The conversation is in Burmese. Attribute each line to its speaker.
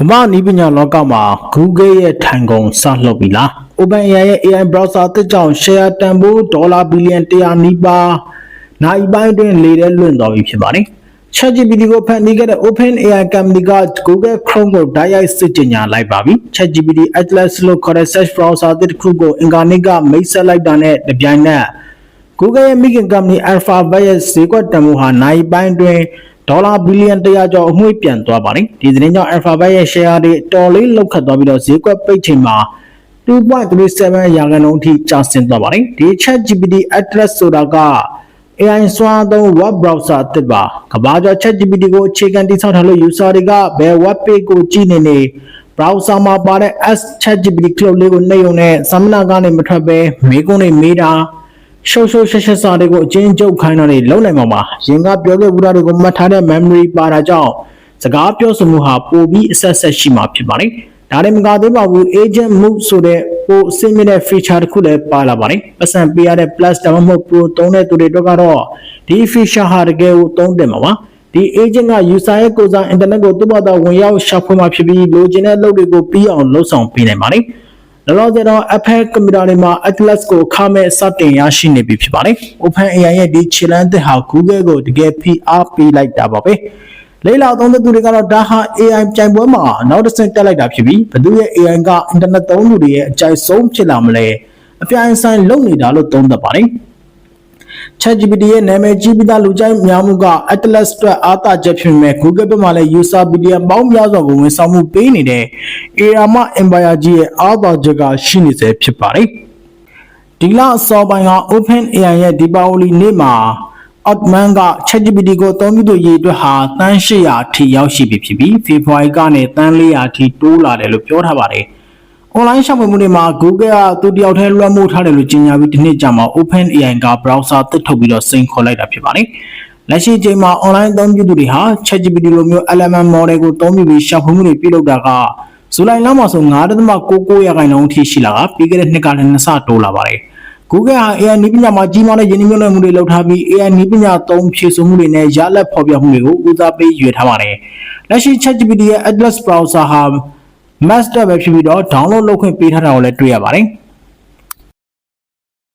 Speaker 1: ကမ္ဘာနီးပညာလောကမှာ Google ရဲ့ထိုင်ကုန်စလှုပ်ပြီလား OpenAI ရဲ့ AI browser အသစ်ကြောင့် share တန်ဖိုးဒေါ်လာဘီလီယံ100နီးပါးနိုင်ပိုင်းတွင်လေထဲလွင့်သွားပြီဖြစ်ပါတယ် ChatGPT ကိုဖန်တီးခဲ့တဲ့ OpenAI company က Google Chrome ကိုတိုက်ရိုက်စစ်ကြေညာလိုက်ပါပြီ ChatGPT Atlas လို့ခေါ်တဲ့ search browser အသစ်တစ်ခုကိုအင်ကာနစ်ကမိတ်ဆက်လိုက်တာနဲ့တပြိုင်နက် Google ရဲ့မိခင် company Alphabet ရဲ့ဈေးကွက်တန်ဖိုးဟာနိုင်ပိုင်းတွင် ဒေါ်လာဘီလီယံ100ကျော်အမွှေးပြန်သွားပါတယ်။ဒီသတင်းကြောင့် Alphabet ရဲ့ share တွေတော်လေးလောက်ခတ်သွားပြီးတော့ဈေးကွက်ပိတ်ချိန်မှာ2.37ရာခိုင်နှုန်းအထိကျဆင်းသွားပါတယ်။ဒီ ChatGPT Atlas ဆိုတာက AI စွမ်းအားသုံး web browser အသစ်ပါ။ကမ္ဘာကျော် ChatGPT ကိုအခြေခံတည်ဆောက်ထားလို့ user တွေကဘယ် web page ကိုကြည့်နေနေ browser မှာပါတဲ့ S ChatGPT cloud လေးကိုနှိပ်ရုံနဲ့သမဏကနေမထွက်ပဲမေးခွန်းတွေမေးတာ ရှုပ်ရှုပ်ရှက်ရှက်စာတွေကိုအချင်းချုပ်ခိုင်းတာတွေလုံးနိုင်မှာပါ။ရင်ကပြောခဲ့ဘူးတာတွေကိုမှတ်ထားတဲ့ memory ပါတာကြောင့်စကားပြောဆိုမှုဟာပိုပြီးအဆက်ဆက်ရှိမှာဖြစ်ပါတယ်။ဒါနဲ့မကသေးပါဘူး agent move ဆိုတဲ့ပိုအဆင့်မြင့်တဲ့ feature တစ်ခုလည်းပါလာပါတယ်။ပတ်စံပေးရတဲ့ plus ဒါမှမဟုတ် pro သုံးတဲ့သူတွေအတွက်ကတော့ဒီ feature ဟာတကယ်ကိုသုံးတယ်မှာပါ။ဒီ agent က user ရဲ့ကိုယ်စား internet ကိုသူ့ဘာသာဝင်ရောက်ရှာဖွေမှာဖြစ်ပြီးလိုချင်တဲ့လုပ်တွေကိုပြီးအောင်လှုပ်ဆောင်ပေးနိုင်ပါတယ်။ လောလောဆယ်တော့ Apple ကွန်ပျူတာတွေမှာ Atlas ကိုအခမဲ့စတင်ရရှိနေပြီဖြစ်ပါတယ်။ OpenAI ရဲ့ဒီခြေလှမ်းသစ်ဟာ Google ကိုတကယ်ဖိအားပေးလိုက်တာပါပဲ။လေ့လာသုံးသပ်သူတွေကတော့ဒါဟာ AI ပြိုင်ပွဲမှာနောက်တစ်ဆင့်တက်လိုက်တာဖြစ်ပြီးဘသူရဲ့ AI က internet သုံးသူတွေရဲ့အကြိုက်ဆုံးဖြစ်လာမလဲအပြိုင်ဆိုင်လုပ်နေတာလို့သုံးသပ်ပါတယ်။ ChatGPT ရဲ့နာမည်ကြီးပြီးသားလူကြိုက်များမှုက Atlas အတွက်အားသာချက်ဖြစ်ပေမဲ့ Google ဘက်မှာလည်း user billion ပေါင်းများစွာကိုဝန်ဆောင်မှုပေးနေတဲ့ Arama Empire ကြီးရဲ့အားသာချက်ကရှိနေစေဖြစ်ပါတယ်။ဒီလအစောပိုင်းက OpenAI ရဲ့ဒီပါဝလီနေ့မှာ Altman က ChatGPT ကိုအသုံးပြုသူရေးအတွက်ဟာတန်း800အထိရောက်ရှိပြီဖြစ်ပြီး February ကနေတန်း400အထိတိုးလာတယ်လို့ပြောထားပါတယ်။ online ရှောက်ဖွေမှုတွေမှာ Google ကသူတယောက်တည်းလွှမ်းမိုးထားတယ်လို့ကြေညာပြီးဒီနေ့ကြာမှာ OpenAI က browser တစ်ထုတ်ပြီးတော့စိန်ခေါ်လိုက်တာဖြစ်ပါတယ်။လက်ရှိအချိန်မှာ online အသုံးပြုသူတွေဟာ ChatGPT လိုမျိုး LLM model ကိုသုံးပြီးပြီးရှောက်ဖွေမှုတွေပြုလုပ်တာကဇူလိုင်လမှာဆို9.99ရာခိုင်နှုန်းအထိရှိလာတာပြီးခဲ့တဲ့နှစ်ကလည်းနှစ်ဆတိုးလာပါတယ်။ Google ဟာ AI နည်းပညာမှာကြီးမားတဲ့ယင်းနှိမ့်ညွှန်မှုတွေလုပ်ထားပြီး AI နည်းပညာသုံးဖြည့်ဆို့မှုတွေနဲ့ရလဒ်ဖော်ပြမှုတွေကိုဦးစားပေးရွေးထားပါတယ်။လက်ရှိ ChatGPT ရဲ့ Atlas browser ဟာ master ပဲဖြစ်ပြီးတော့ download လုပ်ခွင့်ပေးထားတာကိုလည်းတွေ့ရပါတယ်။